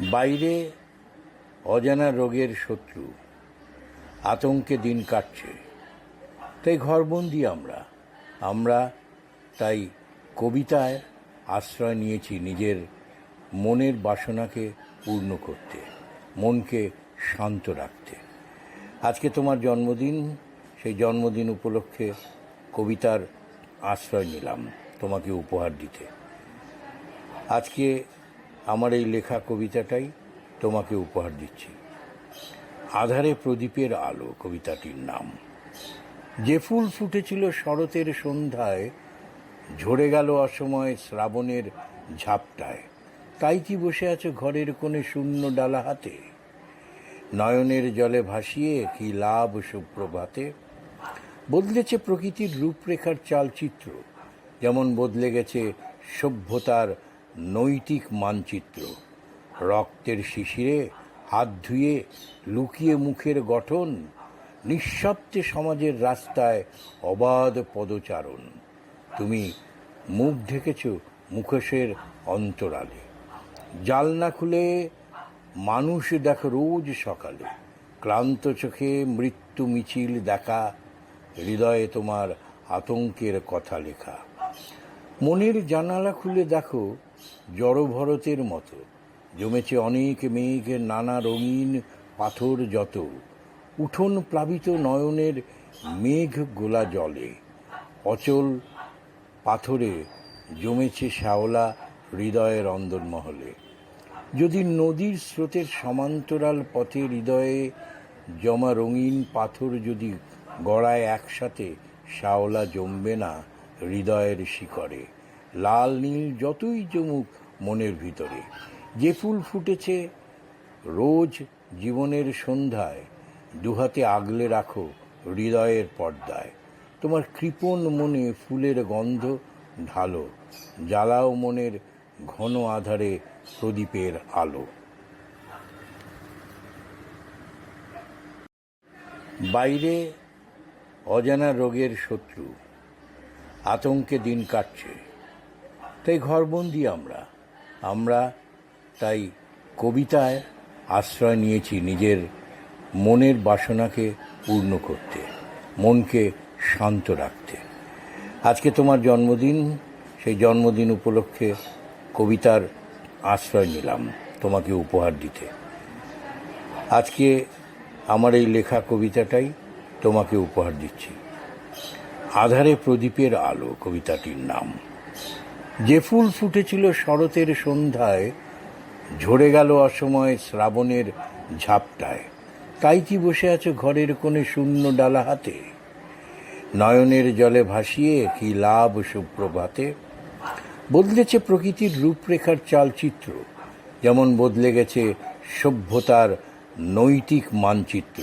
বাইরে অজানা রোগের শত্রু। আতঙ্কে দিন কাটছে। তাই ঘরবন্দি আমরা। আমরা তাই কবিতায় আশ্রয় নিয়েছি নিজের মনের বাসনাকে পূর্ণ করতে, মনকে শান্ত রাখতে। আজকে তোমার জন্মদিন, সেই জন্মদিন উপলক্ষে কবিতার আশ্রয় নিলাম, তোমাকে উপহার দিতে। আজকে আমার এই লেখা কবিতাটাই তোমাকে উপহার দিচ্ছি। আধারে প্রদীপের আলো কবিতাটির নাম। যে ফুল ফুটেছিল শরতের সন্ধ্যায়, ঝরে গেল অসময় শ্রাবণের ঝাপটায়। তাই কি বসে আছো ঘরের কোণে শূন্য ডালা হাতে? নয়নের জলে ভাসিয়ে কি লাভ সুপ্রভাতে? বদলেছে প্রকৃতির রূপরেখার চালচিত্র, যেমন বদলে গেছে সভ্যতার নৈতিক মানচিত্র। রক্তের শিশিরে হাত ধুয়ে লুকিয়ে মুখের গঠন নিঃশব্দে সমাজের রাস্তায় অবাধ পদচারণ। তুমি মুখ ঢেকেছ মুখোশের অন্তরালে। জালনা খুলে মানুষ দেখো রোজ সকালে। ক্লান্ত চোখে মৃত্যু মিছিল দেখা, হৃদয়ে তোমার আতঙ্কের কথা লেখা। মনের জানালা খুলে দেখো, জড়ভরতের মতো। জমেছে অনেক মেঘ, নানা রঙিন পাথর যত। উঠোন প্লাবিত নয়নের মেঘ গোলা জলে। অচল পাথরে জমেছে শ্যাওলা হৃদয়ের অন্দরমহলে। যদি নদীর স্রোতের সমান্তরাল পথে হৃদয়ে জমা রঙিন পাথর যদি গড়ায় একসাথে, শ্যাওলা জমবে না। হৃদয়ের শিকড়ে লাল নীল যতই জমুক মনের ভিতরে। যে ফুল ফুটেছে রোজ জীবনের সন্ধ্যায়, দুহাতে আগলে রাখো হৃদয়ের পর্দায়। তোমার কৃপণ মনে ফুলের গন্ধ ঢালো, জ্বালাও মনের ঘন আধারে প্রদীপের আলো। বাইরে অজানা রোগের শত্রু। আতঙ্কে দিন কাটছে। তাই ঘরবন্দি আমরা। আমরা তাই কবিতায় আশ্রয় নিয়েছি নিজের মনের বাসনাকে পূর্ণ করতে, মনকে শান্ত রাখতে। আজকে তোমার জন্মদিন, সেই জন্মদিন উপলক্ষে কবিতার আশ্রয় নিলাম, তোমাকে উপহার দিতে। আজকে আমার এই লেখা কবিতাটাই তোমাকে উপহার দিচ্ছি। আধারে প্রদীপের আলো কবিতাটির নাম। যে ফুল ফুটেছিল শরতের সন্ধ্যায়, ঝরে গেল অসময় শ্রাবণের ঝাপটায়। তাই কি বসে আছো ঘরের কোণে শূন্য ডালা হাতে? নয়নের জলে ভাসিয়ে কি লাভ সুপ্রভাতে? বদলেছে প্রকৃতির রূপরেখার চালচিত্র, যেমন বদলে গেছে সভ্যতার নৈতিক মানচিত্র।